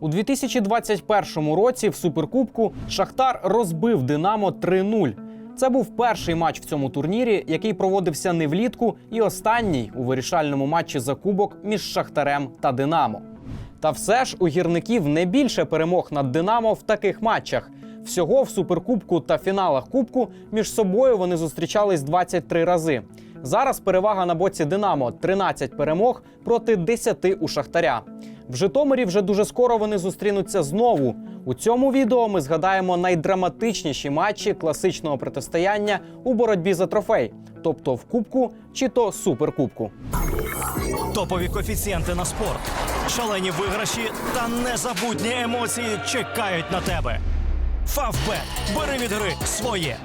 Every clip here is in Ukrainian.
У 2021 році в суперкубку Шахтар розбив Динамо 3-0. Це був перший матч в цьому турнірі, який проводився не влітку, і останній у вирішальному матчі за кубок між Шахтарем та Динамо. Та все ж у гірників не більше перемог над Динамо в таких матчах. Всього в суперкубку та фіналах кубку між собою вони зустрічались 23 рази. Зараз перевага на боці Динамо 13 перемог проти 10 у Шахтаря. В Житомирі вже дуже скоро вони зустрінуться знову. У цьому відео ми згадаємо найдраматичніші матчі класичного протистояння у боротьбі за трофей, тобто в кубку чи то суперкубку. Топові коефіцієнти на спорт, шалені виграші та незабутні емоції чекають на тебе. Фавбет. Бери від гри своє.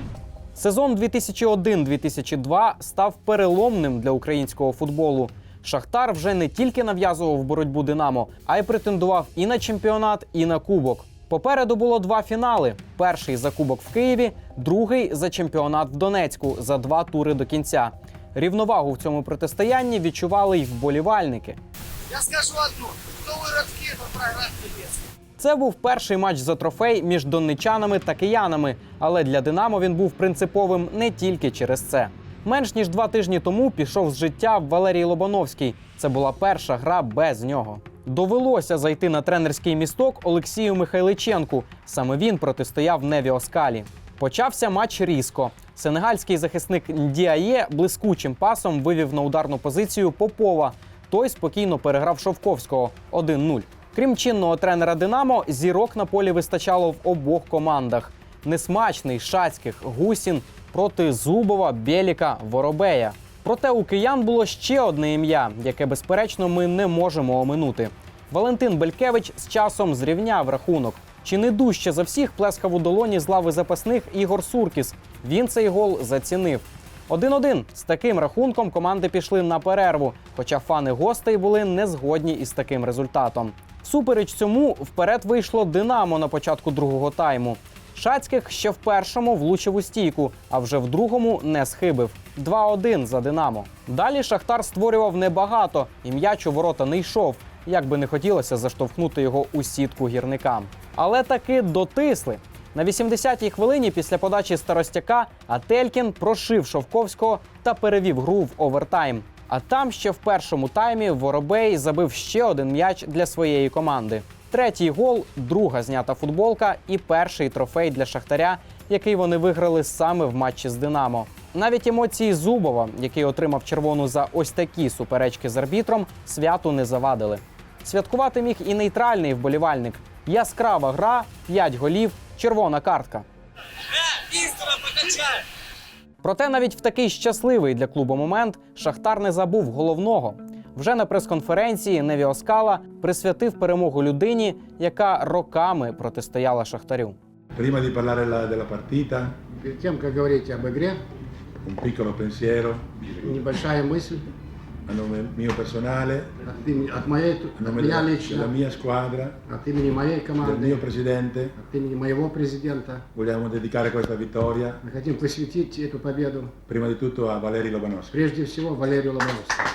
Сезон 2001-2002 став переломним для українського футболу. Шахтар вже не тільки нав'язував боротьбу Динамо, а й претендував і на чемпіонат, і на кубок. Попереду було два фінали: перший за кубок в Києві, другий за чемпіонат в Донецьку за два тури до кінця. Рівновагу в цьому протистоянні відчували й вболівальники. Я скажу одну. Кто вырос в Киев, тот проиграет в Одессе. Це був перший матч за трофей між донничанами та киянами, але для Динамо він був принциповим не тільки через це. Менш ніж два тижні тому пішов з життя Валерій Лобановський. Це була перша гра без нього. Довелося зайти на тренерський місток Олексію Михайличенку. Саме він протистояв Неві Оскалі. Почався матч різко. Сенегальський захисник Ndіає блискучим пасом вивів на ударну позицію Попова. Той спокійно переграв Шовковського 1-0. Крім чинного тренера Динамо, зірок на полі вистачало в обох командах. Несмачний Шацьких, Гусін проти Зубова, Бєліка, Воробея. Проте у киян було ще одне ім'я, яке, безперечно, ми не можемо оминути. Валентин Белькевич з часом зрівняв рахунок. Чи не дужче за всіх плескав у долоні з лави запасних Ігор Суркіс. Він цей гол зацінив. 1-1. з таким рахунком команди пішли на перерву, хоча фани гостей були не згодні із таким результатом. Всупереч цьому вперед вийшло Динамо на початку другого тайму. Шацьких ще в першому влучив у стійку, а вже в другому не схибив. 2-1 за Динамо. Далі Шахтар створював небагато, і м'яч у ворота не йшов. Як би не хотілося заштовхнути його у сітку гірникам. Але таки дотисли. На 80-й хвилині після подачі Старостяка Ателькін прошив Шовковського та перевів гру в овертайм. А там ще в першому таймі Воробей забив ще один м'яч для своєї команди. Третій гол, друга знята футболка і перший трофей для Шахтаря, який вони виграли саме в матчі з Динамо. Навіть емоції Зубова, який отримав червону за ось такі суперечки з арбітром, святу не завадили. Святкувати міг і нейтральний вболівальник. Яскрава гра, 5 голів, червона картка. Проте навіть в такий щасливий для клубу момент Шахтар не забув головного. Вже на прес-конференції Неві Оскала присвятив перемогу людині, яка роками протистояла Шахтарю. Prima di parlare la- della partita, Перед тем, как говорить об игре, un piccolo pensiero небольшая мысль a nome mio personale, от, имени- от моей, a от nome меня della, лично, della mia squadra, от имени моей del команды, mio presidente. от имени моего президента. Vogliamo dedicare questa vittoria Мы хотим посвятить эту победу prima di tutto a Valeri Lobanovsky. прежде всего Валерию Ломановскому.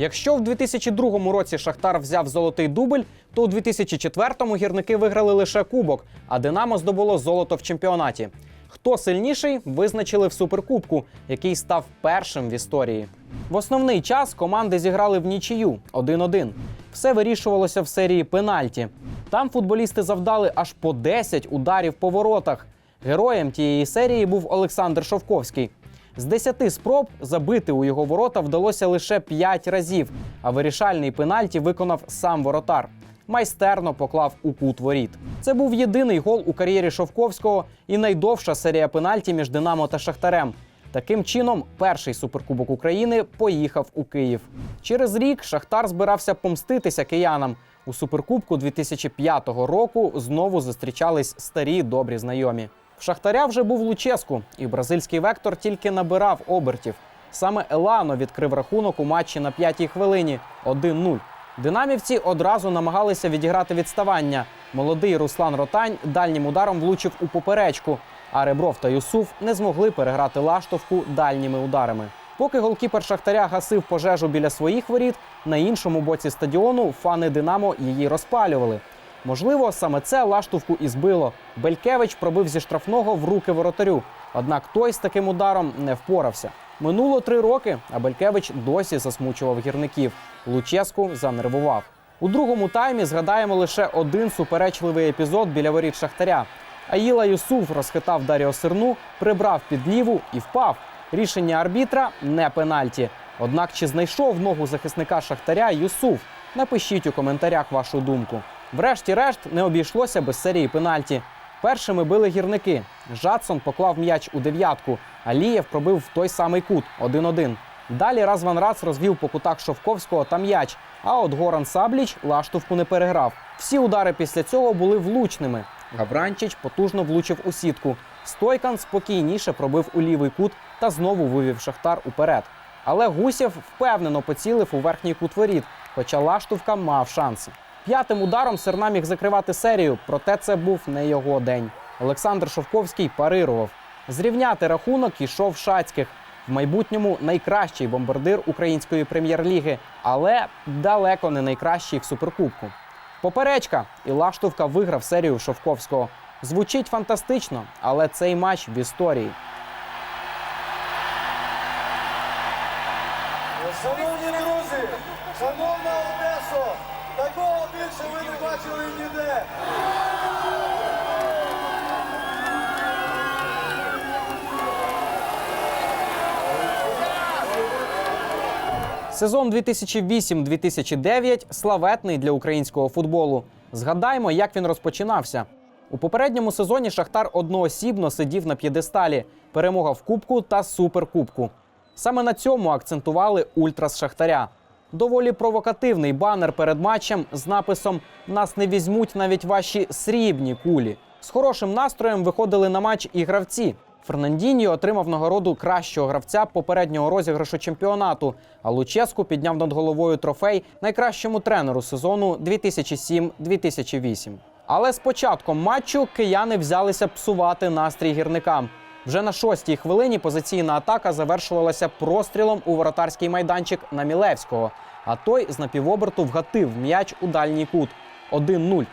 Якщо в 2002 році Шахтар взяв золотий дубль, то у 2004-му гірники виграли лише кубок, а Динамо здобуло золото в чемпіонаті. Хто сильніший, визначили в суперкубку, який став першим в історії. В основний час команди зіграли в нічию 1-1. Все вирішувалося в серії пенальті. Там футболісти завдали аж по 10 ударів по воротах. Героєм тієї серії був Олександр Шовковський. З 10 спроб забити у його ворота вдалося лише 5 разів, а вирішальний пенальті виконав сам воротар. Майстерно поклав у кут воріт. Це був єдиний гол у кар'єрі Шовковського і найдовша серія пенальті між Динамо та Шахтарем. Таким чином, перший суперкубок України поїхав у Київ. Через рік Шахтар збирався помститися киянам. У суперкубку 2005 року знову зустрічались старі добрі знайомі. Шахтаря вже був Луческу, і бразильський вектор тільки набирав обертів. Саме Елано відкрив рахунок у матчі на п'ятій хвилині 1-0. Динамівці одразу намагалися відіграти відставання. Молодий Руслан Ротань дальнім ударом влучив у поперечку, а Ребров та Юсуф не змогли переграти лаштовку дальніми ударами. Поки голкіпер Шахтаря гасив пожежу біля своїх воріт, на іншому боці стадіону фани Динамо її розпалювали. Можливо, саме це лаштовку і збило. Белькевич пробив зі штрафного в руки воротарю. Однак той з таким ударом не впорався. Минуло три роки, а Белькевич досі засмучував гірників. Луческу занервував. У другому таймі згадаємо лише один суперечливий епізод біля воріт Шахтаря. Аїла Юсуф розхитав Даріо Сирну, прибрав під ліву і впав. Рішення арбітра не пенальті. Однак чи знайшов ногу захисника Шахтаря Юсуф? Напишіть у коментарях вашу думку. Врешті-решт не обійшлося без серії пенальті. Першими били гірники. Жадсон поклав м'яч у дев'ятку. Алієв пробив в той самий кут 1-1. Далі Разван Рац розвів по кутах Шовковського та м'яч. А от Горан Сабліч лаштовку не переграв. Всі удари після цього були влучними. Гавранчич потужно влучив у сітку. Стойкан спокійніше пробив у лівий кут та знову вивів Шахтар уперед. Але Гусєв впевнено поцілив у верхній кут воріт, хоча Лаштовка мав шанси. П'ятим ударом Серна міг закривати серію, проте це був не його день. Олександр Шовковський парирував. Зрівняти рахунок ішов Шацьких. В майбутньому найкращий бомбардир української прем'єр-ліги, але далеко не найкращий в суперкубку. Поперечка і Лаштовка виграв серію Шовковського. Звучить фантастично, але цей матч в історії. Шановні друзі, шановна Одесо, такого більше ви не бачили ніде. Сезон 2008-2009 славетний для українського футболу. Згадаймо, як він розпочинався. У попередньому сезоні Шахтар одноосібно сидів на п'єдесталі, перемога в Кубку та Суперкубку. Саме на цьому акцентували ультрас Шахтаря. Доволі провокативний банер перед матчем з написом Нас не візьмуть навіть ваші срібні кулі. З хорошим настроєм виходили на матч і гравці. Фернандіньо отримав нагороду кращого гравця попереднього розіграшу чемпіонату. А Луческу підняв над головою трофей найкращому тренеру сезону 2007-2008. Але з початком матчу кияни взялися псувати настрій гірникам. Вже на шостій хвилині позиційна атака завершувалася прострілом у воротарський майданчик на Мілевського. А той з напівоберту вгатив м'яч у дальній кут 1-0.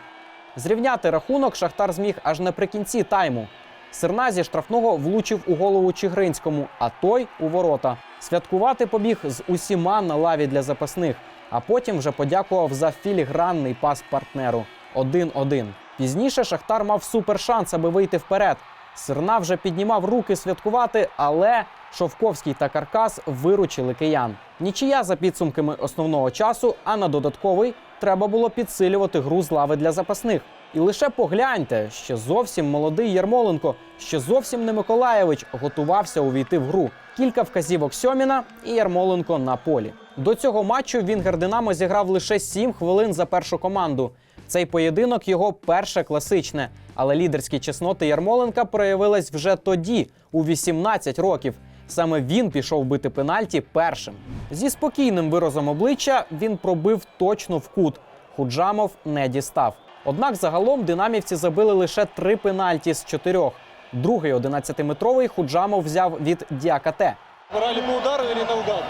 Зрівняти рахунок Шахтар зміг аж наприкінці тайму. Серна зі штрафного влучив у голову Чигринському, а той у ворота. Святкувати побіг з усіма на лаві для запасних, а потім вже подякував за філігранний пас партнеру 1-1. Пізніше Шахтар мав супершанс, аби вийти вперед. Серна вже піднімав руки святкувати, але Шовковський та Каркас виручили киян. Нічия за підсумками основного часу, а на додатковий треба було підсилювати гру з лави для запасних. І лише погляньте, ще зовсім молодий Ярмоленко, ще зовсім не Миколаєвич готувався увійти в гру. Кілька вказівок Сьоміна і Ярмоленко на полі. До цього матчу Вінгер Динамо зіграв лише 7 хвилин за першу команду. Цей поєдинок його перше класичне, але лідерські чесноти Ярмоленка проявились вже тоді, у 18 років. Саме він пішов бити пенальті першим. Зі спокійним виразом обличчя він пробив точно в кут. Худжамов не дістав. Однак загалом динамівці забили лише три пенальті з чотирьох. Другий 11-метровий Худжамов взяв від Діакате. Брали по удару или наугад?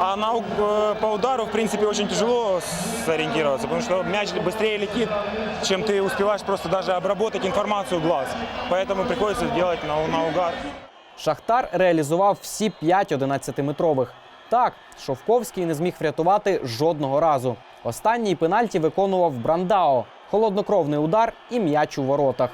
А на, у- э, по удару, в принципе, очень тяжело сориентироваться, потому что мяч быстрее летит, чем ты успеваешь просто даже обработать информацию глаз. Поэтому приходится делать на, наугад. Шахтар реалізував всі п'ять 11-метрових. Так, Шовковський не зміг врятувати жодного разу. Останній пенальті виконував Брандао. Холоднокровний удар і м'яч у воротах.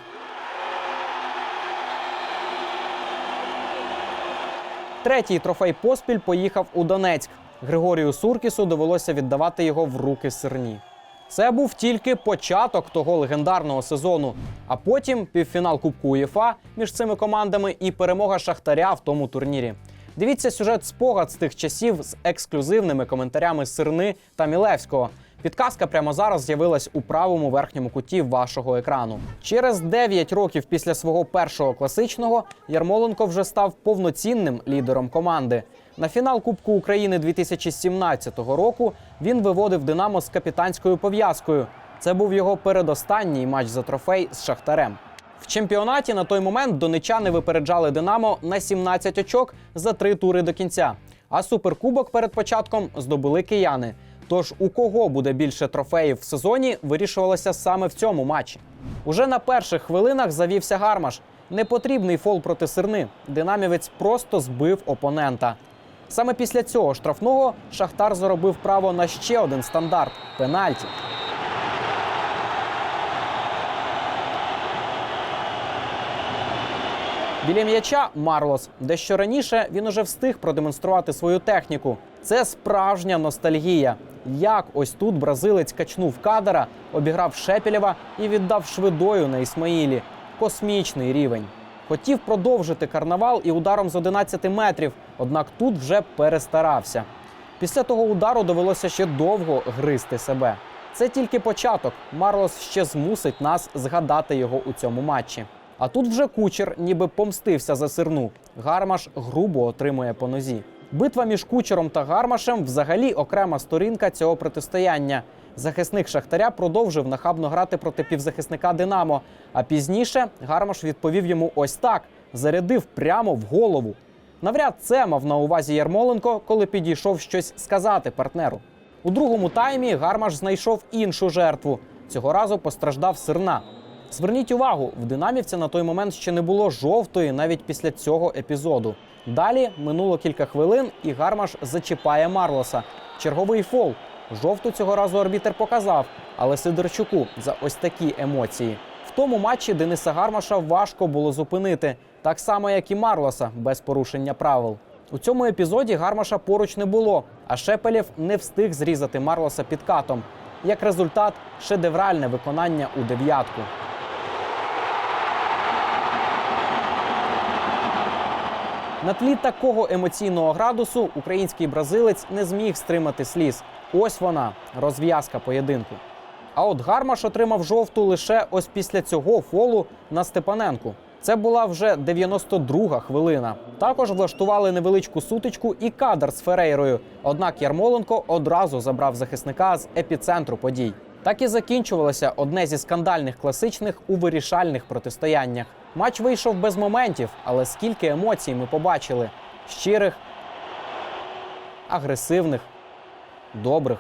Третій трофей поспіль поїхав у Донецьк. Григорію Суркісу довелося віддавати його в руки сирні. Це був тільки початок того легендарного сезону. А потім півфінал Кубку УЄФА між цими командами і перемога Шахтаря в тому турнірі. Дивіться сюжет спогад з тих часів з ексклюзивними коментарями Сирни та Мілевського. Підказка прямо зараз з'явилась у правому верхньому куті вашого екрану. Через 9 років після свого першого класичного Ярмоленко вже став повноцінним лідером команди. На фінал Кубку України 2017 року він виводив Динамо з капітанською пов'язкою. Це був його передостанній матч за трофей з Шахтарем. В чемпіонаті на той момент донечани випереджали Динамо на 17 очок за три тури до кінця. А суперкубок перед початком здобули кияни. Тож у кого буде більше трофеїв в сезоні, вирішувалося саме в цьому матчі. Уже на перших хвилинах завівся гармаш. Непотрібний фол проти сирни. Динамівець просто збив опонента. Саме після цього штрафного Шахтар заробив право на ще один стандарт пенальті. Біля м'яча Марлос. Дещо раніше він уже встиг продемонструвати свою техніку. Це справжня ностальгія. Як ось тут бразилець качнув кадера, обіграв Шепелєва і віддав швидою на Ісмаїлі. Космічний рівень. Хотів продовжити карнавал і ударом з 11 метрів, однак тут вже перестарався. Після того удару довелося ще довго гризти себе. Це тільки початок. Марлос ще змусить нас згадати його у цьому матчі. А тут вже кучер ніби помстився за сирну. Гармаш грубо отримує по нозі. Битва між кучером та гармашем взагалі окрема сторінка цього протистояння. Захисник Шахтаря продовжив нахабно грати проти півзахисника Динамо. А пізніше Гармаш відповів йому ось так: зарядив прямо в голову. Навряд це мав на увазі Ярмоленко, коли підійшов щось сказати партнеру. У другому таймі Гармаш знайшов іншу жертву. Цього разу постраждав сирна. Зверніть увагу, в динамівця на той момент ще не було жовтої навіть після цього епізоду. Далі минуло кілька хвилин, і Гармаш зачіпає Марлоса. Черговий фол. Жовту цього разу арбітер показав, але Сидорчуку за ось такі емоції. В тому матчі Дениса Гармаша важко було зупинити, так само як і Марлоса без порушення правил. У цьому епізоді Гармаша поруч не було, а Шепелєв не встиг зрізати Марлоса під катом. Як результат, шедевральне виконання у дев'ятку. На тлі такого емоційного градусу український бразилець не зміг стримати сліз. Ось вона розв'язка поєдинку. А от Гармаш отримав жовту лише ось після цього фолу на Степаненку. Це була вже 92-га хвилина. Також влаштували невеличку сутичку і кадр з Ферейрою. Однак Ярмоленко одразу забрав захисника з епіцентру подій. Так і закінчувалося одне зі скандальних класичних у вирішальних протистояннях. Матч вийшов без моментів, але скільки емоцій ми побачили: щирих, агресивних, добрих.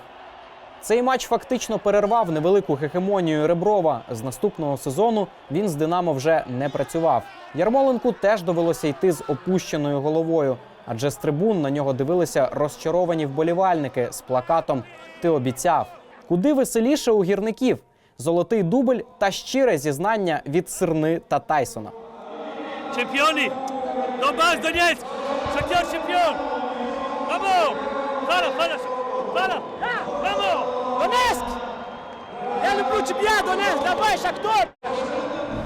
Цей матч фактично перервав невелику гегемонію Реброва. З наступного сезону він з Динамо вже не працював. Ярмоленку теж довелося йти з опущеною головою, адже з трибун на нього дивилися розчаровані вболівальники з плакатом Ти обіцяв. Куди веселіше у гірників? Золотий дубль та щире зізнання від Сирни та Тайсона. Чемпіони! Донбас, Донецьк! Шахтер чемпіон! Мамо! Фара, фара, фара! Мамо! Донецьк! Я люблю тебя, Донецьк! Давай, Шахтер!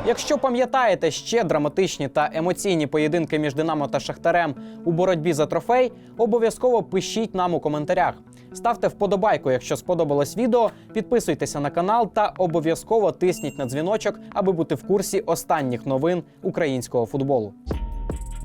Якщо пам'ятаєте ще драматичні та емоційні поєдинки між Динамо та Шахтарем у боротьбі за трофей, обов'язково пишіть нам у коментарях. Ставте вподобайку, якщо сподобалось відео, підписуйтеся на канал та обов'язково тисніть на дзвіночок, аби бути в курсі останніх новин українського футболу.